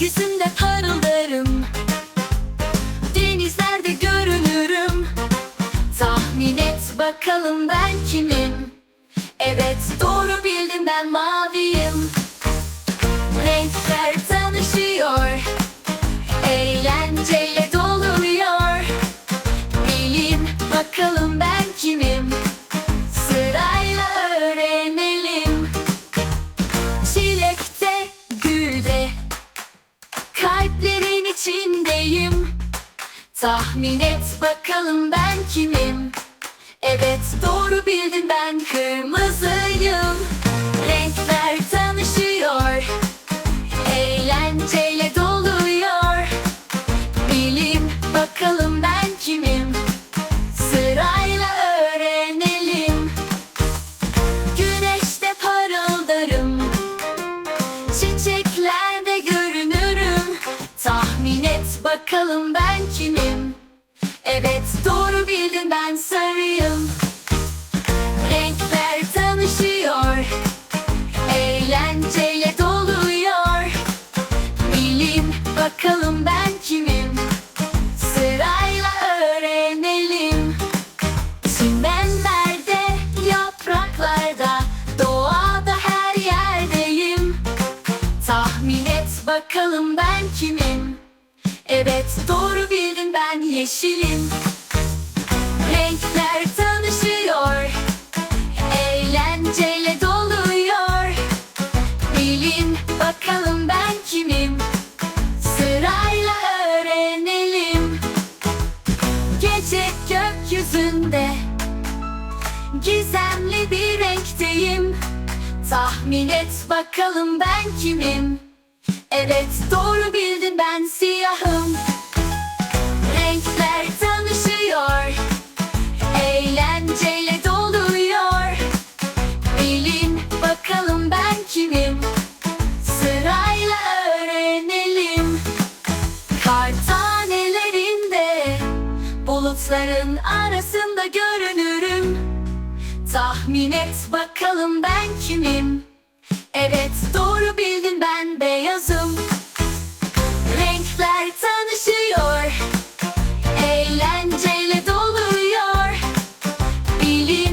Gökyüzünde parıldarım. Denizlerde görünürüm. Tahmin et bakalım ben kimim? Evet doğru bildim ben maalesef içindeyim Tahmin et bakalım ben kimim Tahmin et bakalım ben kimim? Evet doğru bildin ben sarıyım. Renkler tanışıyor Eğlenceyle doluyor. Bilin bakalım ben kimim? Sırayla öğrenelim. Çimenlerde, yapraklarda Doğada her yerdeyim. Tahmin et bakalım ben kimim Evet doğru bildin ben yeşilim. Renkler tanışıyor Eğlenceyle doluyor. Bilin bakalım ben kimim? Sırayla öğrenelim. Gece gökyüzünde Gizemli bir renkteyim. Tahmin et bakalım ben kimim? Evet doğru ben siyahım. Renkler tanışıyor Eğlenceyle doluyor. Bilin bakalım ben kimim? Sırayla öğrenelim. Kar tanelerinde Bulutların arasında görünürüm. Tahmin et bakalım ben kimim? Evet doğru bildin ben beyazım Bilin